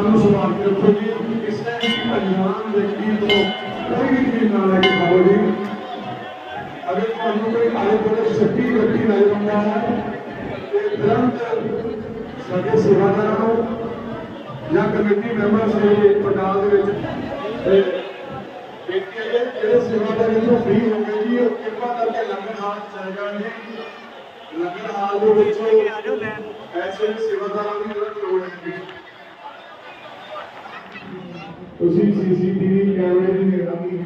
ਜ਼ੁਬਾਨ ਨੂੰ ਸੰਭਾਲ ਕੇ ਰੱਖੋ ਜੀ ਕਿਸੇ ਵੀ ਅਣਜਾਣ ਵਿਅਕਤੀ ਤੋਂ ਕੋਈ ਵੀ ਚੀਜ਼ ਨਾ ਲੈ ਕੇ ਖਾਓ ਜੀ ਅਗਰ ਤੁਹਾਨੂੰ ਕੋਈ ਆਲੇ ਦੁਆਲੇ ਸ਼ੱਕੀ ਵਿਅਕਤੀ ਨਜ਼ਰ ਆਉਂਦਾ ਹੈ ਤੇ ਤੁਰੰਤ ਸਾਡੇ ਸੇਵਾਦਾਰਾਂ ਨੂੰ ਜਾਂ ਕਮੇਟੀ ਮੈਂਬਰ ਸੇ ਪੰਡਾਲ ਦੇ ਵਿੱਚ ਤੇ ਬੇਨਤੀ ਹੈ ਕਿ ਜਿਹੜੇ ਸੇਵਾਦਾਰ ਇੱਥੋਂ ਫ੍ਰੀ ਹੋ ਗਏ ਜੀ ਉਹ ਕਿਰਪਾ ਕਰਕੇ ਲੰਗਰ ਹਾਲ 'ਚ ਚਲੇ ਜਾਣ ਜੀ ਲੰਗਰ ਹਾਲ ਦੇ ਵਿੱਚ ਐਸੇ ਸੇਵਾਦਾਰਾਂ ਦੀ ਜ਼ਰੂਰਤ ਲੋੜ ਹੈ ਜੀ ਤੁਸੀਂ ਸੀਸੀਟੀਵੀ ਕੈਮਰੇ ਦੀ ਨਿਗਰਾਨੀ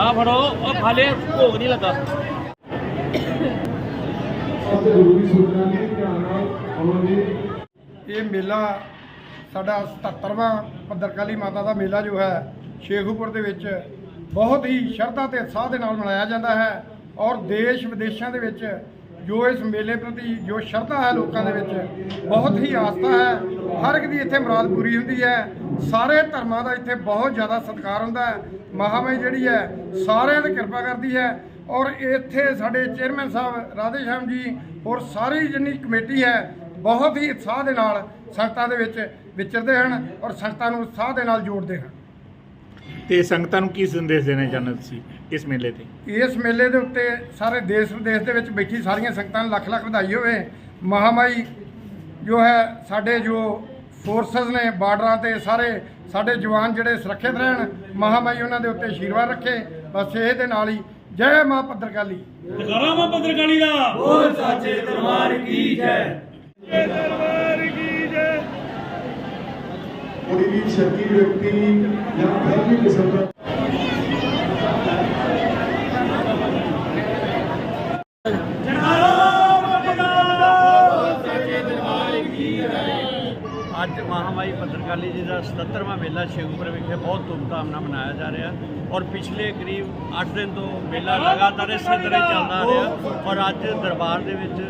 ਆ ਫੜੋ, ਉਹ ਖਾਲੇ ਭੋਗ ਨਹੀਂ ਲੱਗਾ। ਇਹ ਮੇਲਾ ਸਾਡਾ 77ਵਾਂ ਭੱਦਰਕਾਲੀ ਮਾਤਾ ਦਾ ਮੇਲਾ ਜੋ ਹੈ, ਸ਼ੇਖੂਪੁਰ ਦੇ ਵਿੱਚ ਬਹੁਤ ਹੀ ਸ਼ਰਧਾ ਤੇ ਉਤਸ਼ਾਹ ਦੇ ਨਾਲ ਮਨਾਇਆ ਜਾਂਦਾ ਹੈ ਔਰ ਦੇਸ਼ ਵਿਦੇਸ਼ਾਂ ਦੇ ਵਿੱਚ ਜੋ ਇਸ ਮੇਲੇ ਪ੍ਰਤੀ ਜੋ ਸ਼ਰਧਾ ਹੈ ਲੋਕਾਂ ਦੇ ਵਿੱਚ, ਬਹੁਤ ਹੀ ਆਸਥਾ ਹੈ। ਹਰ ਇੱਕ ਦੀ ਇੱਥੇ ਮੁਰਾਦ ਪੂਰੀ ਹੁੰਦੀ ਹੈ। ਸਾਰੇ ਧਰਮਾਂ ਦਾ ਇੱਥੇ ਬਹੁਤ ਜ਼ਿਆਦਾ ਸਤਿਕਾਰ ਹੁੰਦਾ ਹੈ। ਮਹਾਮਾਈ ਜਿਹੜੀ ਹੈ ਸਾਰਿਆਂ ਦੀ ਕਿਰਪਾ ਕਰਦੀ ਹੈ। ਔਰ ਇੱਥੇ ਸਾਡੇ ਚੇਅਰਮੈਨ ਸਾਹਿਬ ਰਾਧੇ ਸ਼ਾਮ ਜੀ ਔਰ ਸਾਰੀ ਜਿੰਨੀ ਕਮੇਟੀ ਹੈ ਬਹੁਤ ਹੀ ਉਤਸ਼ਾਹ ਦੇ ਨਾਲ ਸੰਗਤਾਂ ਦੇ ਵਿੱਚ ਵਿਚਰਦੇ ਹਨ ਔਰ ਸੰਗਤਾਂ ਨੂੰ ਉਤਸ਼ਾਹ ਦੇ ਨਾਲ ਜੋੜਦੇ ਹਨ। ਤੇ ਸੰਗਤਾਂ ਨੂੰ ਕੀ ਸੰਦੇਸ਼ ਦੇਣਾ ਚਾਹੁੰਦੇ ਤੁਸੀਂ ਇਸ ਮੇਲੇ ਤੇ? ਇਸ ਮੇਲੇ ਦੇ ਉੱਤੇ ਸਾਰੇ ਦੇਸ਼ ਵਿਦੇਸ਼ ਦੇ ਵਿੱਚ ਬੈਠੀ ਸਾਰੀਆਂ ਸੰਗਤਾਂ ਨੂੰ ਲੱਖ ਲੱਖ ਵਧਾਈ ਹੋਵੇ। ਮਹਾਮਾਈ ਜੋ ਹੈ ਸਾਡੇ ਜੋ ਫੋਰਸਸ ਨੇ ਬਾਰਡਰਾਂ ਤੇ ਸਾਰੇ ਸਾਡੇ ਜਵਾਨ ਜਿਹੜੇ ਸੁਰੱਖਿਅਤ ਰਹਿਣ ਮਹਾਮਾਈ ਉਹਨਾਂ ਦੇ ਉੱਤੇ ਆਸ਼ੀਰਵਾਦ ਰੱਖੇ। ਬਸ ਇਹ ਦੇ ਨਾਲ ਹੀ ਜੈ ਮਾਂ ਪੱਤਰਕਾਲੀ। ਦਿਖਾਵਾ ਮੈਂ ਪੱਤਰਕਾਲੀ ਦਾ। ਕੋਈ ਵੀ ਸ਼ੱਕੀ ਵਿਅਕਤੀ ਜਾਂ। ਕੋਈ ਵੀ ਕਿਸਮ ਅੱਜ ਮਹਾਮਾਈ ਪੱਤਰਕਾਲੀ ਜੀ ਦਾ 77ਵਾਂ ਮੇਲਾ ਸ਼ੇਖੂਪੁਰ ਵਿਖੇ ਬਹੁਤ ਧੂਮਧਾਮ ਨਾਲ ਮਨਾਇਆ ਜਾ ਰਿਹਾ ਔਰ ਪਿਛਲੇ ਕਰੀਬ 8 ਦਿਨ ਤੋਂ ਮੇਲਾ ਲਗਾਤਾਰ ਇਸੇ ਤਰ੍ਹਾਂ ਹੀ ਚੱਲਦਾ ਰਿਹਾ ਔਰ ਅੱਜ ਦਰਬਾਰ ਦੇ ਵਿੱਚ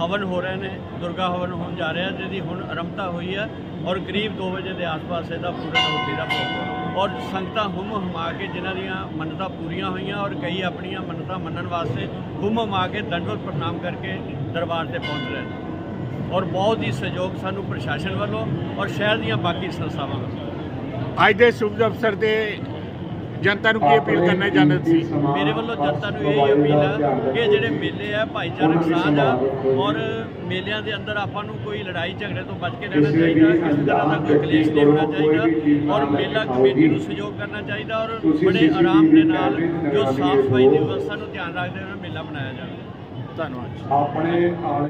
ਹਵਨ ਹੋ ਰਹੇ ਨੇ, ਦੁਰਗਾ ਹਵਨ ਹੋਣ ਜਾ ਰਿਹਾ, ਜਿਹਦੀ ਹੁਣ ਆਰੰਭਤਾ ਹੋਈ ਹੈ ਔਰ ਕਰੀਬ 2 ਵਜੇ ਦੇ ਆਸ-ਪਾਸ ਇਹਦਾ ਪੂਰਨ ਹੋਤੀ ਦਾ ਭੋਗ ਔਰ ਸੰਗਤਾਂ ਹੁਮ ਹਮਾ ਕੇ ਜਿਨ੍ਹਾਂ ਦੀਆਂ ਮੰਨਤਾਂ ਪੂਰੀਆਂ ਹੋਈਆਂ ਔਰ ਕਈ ਆਪਣੀਆਂ ਮੰਨਤਾਂ ਮੰਨਣ ਵਾਸਤੇ ਹੁਮ ਹਮਾ ਕੇ ਦੰਡਵਤ ਪ੍ਰਣਾਮ ਕਰਕੇ ਦਰਬਾਰ ਤੇ ਪਹੁੰਚ ਰਹੇ ਨੇ। ਔਰ ਬਹੁਤ ਹੀ ਸਹਿਯੋਗ ਸਾਨੂੰ ਪ੍ਰਸ਼ਾਸਨ ਵੱਲੋਂ ਔਰ ਸ਼ਹਿਰ ਦੀਆਂ ਬਾਕੀ ਸੰਸਥਾਵਾਂ ਵੱਲੋਂ। ਅੱਜ ਦੇ ਸ਼ੁਭ ਅਵਸਰ ਤੇ ਜਨਤਾ ਨੂੰ ਕੀ ਅਪੀਲ ਕਰਨਾ ਚਾਹੁੰਦੇ ਤੁਸੀਂ? ਮੇਰੇ ਵੱਲੋਂ ਜਨਤਾ ਨੂੰ ਇਹ ਅਪੀਲ ਹੈ ਕਿ ਜਿਹੜੇ ਮੇਲੇ ਆ ਭਾਈਚਾਰਕ ਸਾਂਝ ਆ ਔਰ ਮੇਲਿਆਂ ਦੇ ਅੰਦਰ ਆਪਾਂ ਨੂੰ ਕੋਈ ਲੜਾਈ ਝਗੜੇ ਤੋਂ ਬਚ ਕੇ ਰਹਿਣਾ ਚਾਹੀਦਾ ਕਿਸੇ ਤਰ੍ਹਾਂ ਦਾ ਕੋਈ ਕਲੇਸ਼ ਨਹੀਂ ਹੋਣਾ ਚਾਹੀਦਾ ਔਰ ਮੇਲਾ ਕਮੇਟੀ ਨੂੰ ਸਹਿਯੋਗ ਕਰਨਾ ਚਾਹੀਦਾ ਔਰ ਬੜੇ ਆਰਾਮ ਦੇ ਨਾਲ ਜੋ ਸਾਫ਼ ਸਫ਼ਾਈ ਦੀ ਵਿਵਸਥਾ ਨੂੰ ਧਿਆਨ ਰੱਖਦੇ ਹੋਏ ਮੇਲਾ ਮਨਾਇਆ ਜਾਵੇ। ਧੰਨਵਾਦ ਆਪਣੇ